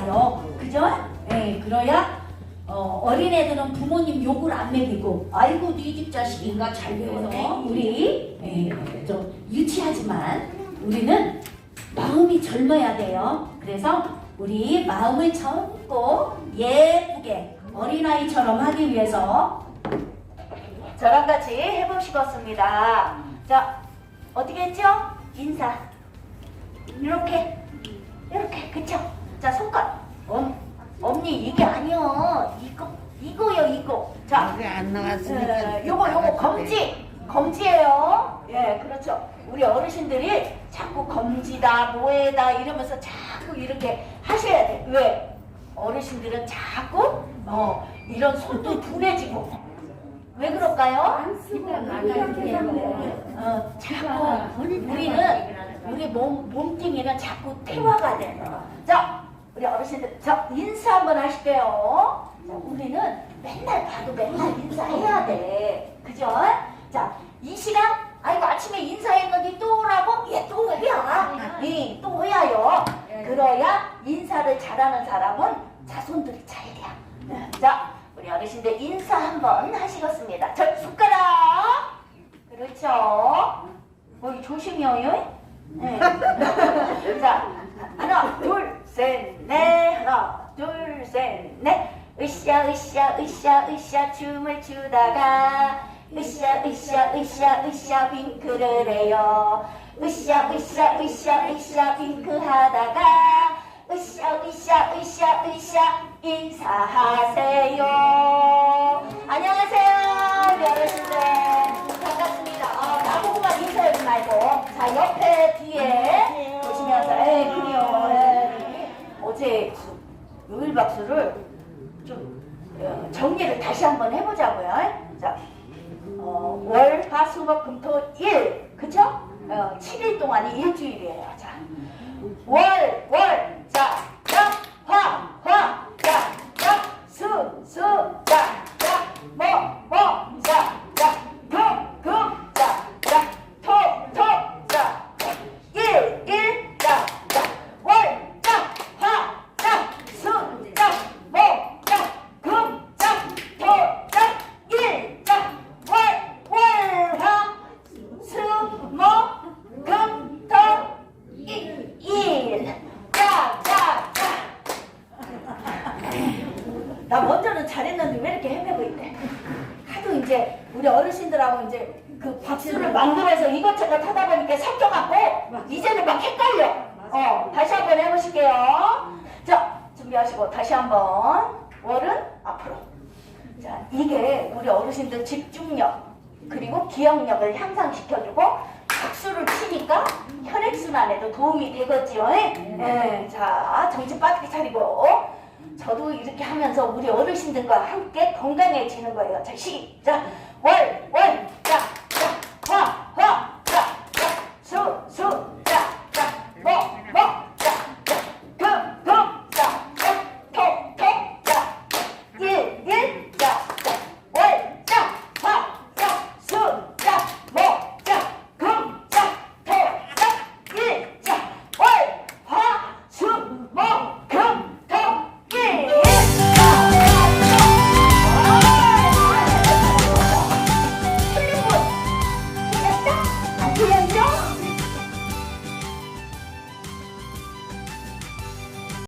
해요. 그죠? 예, 그래야 어, 어린애들은 부모님 욕을 안 먹이고 아이고 네 집 자식인가 잘 배워서 우리 예, 좀 유치하지만 우리는 마음이 젊어야 돼요. 그래서 우리 마음을 젊고 예쁘게 어린아이처럼 하기 위해서 저랑 같이 해보시겠습니다. 자, 어떻게 했죠? 인사. 이렇게, 이렇게, 그쵸? 자, 손가락. 엄, 언니, 이게 아니요. 이거, 이거요, 이거. 자, 여기 안 나왔으니까. 에, 요거, 요거 검지. 검지예요. 예, 그렇죠. 우리 어르신들이 자꾸 검지다, 뭐에다 이러면서 자꾸 이렇게 하셔야 돼. 왜? 어르신들은 자꾸 어, 이런 손도 둔해지고 왜 그럴까요? 어, 자꾸 우리는 우리 몸 몸뚱이는 자꾸 태화가 돼. 자, 우리 어르신들, 자 인사 한번 하실게요. 자, 우리는 맨날 봐도 맨날 인사해야 돼, 그죠? 자, 이 시간, 아이고 아침에 인사했는데 또 오라고? 예, 또 해야. 예, 또 해야요. 그래야 인사를 잘하는 사람은 자손들이 잘 돼요. 자, 우리 어르신들 인사 한번 하시겠습니다. 저 손가락. 그렇죠. 뭐 조심해요. 네. 자, 하나, 둘, 셋, 넷. 하나, 둘, 셋, 넷. 으쌰, 으쌰, 으쌰, 으쌰, 춤을 추다가. 으쌰, 으쌰, 으쌰, 으쌰, 윙크를 해요. 으쌰, 으쌰, 으쌰, 으쌰, 윙크 하다가. 으쌰, 으쌰, 으쌰, 으쌰, 인사하세요. 안녕하세요, 어르신들. 반갑습니다. 아, 나보고만 인사하지 말고. 자, 옆에 어제 요일 박수를 좀 어, 정리를 다시 한번 해보자고요. 자, 어, 월, 화, 수, 목, 금, 토, 일. 그쵸? 어, 7일 동안이 일주일이에요. 자, 월, 월, 자, 자, 화, 화, 자, 자, 수, 수, 자, 자, 목, 목, 자, 자, 금, 금, 자, 자, 토, 토, 자, 일, 일, 자, 자, 월, 자, 화, 자, 수, 자, 목, 자, 금, 자, 토, 자, 일, 자, 월, 월, 화, 수, 목, 금, 토, 일, 일. 자, 자, 자. 나 먼저는 잘했는데 왜 이렇게 헤매고 있대? 하도 이제 우리 어르신들하고 이제 그 박수를 만들어서 이것저것 하다 보니까 섞여갖고 이제는 막 헷갈려. 어, 다시 한번 해보실게요. 자, 준비하시고 다시 한번. 월은 앞으로. 자, 이게 우리 어르신들 집중력 그리고 기억력을 향상시켜주고 박수를 치니까 혈액순환에도 도움이 되겠지요. 예, 자, 정신 빠르게 차리고 저도 이렇게 하면서 우리 어르신들과 함께 건강해지는 거예요. 자, 시작. 월,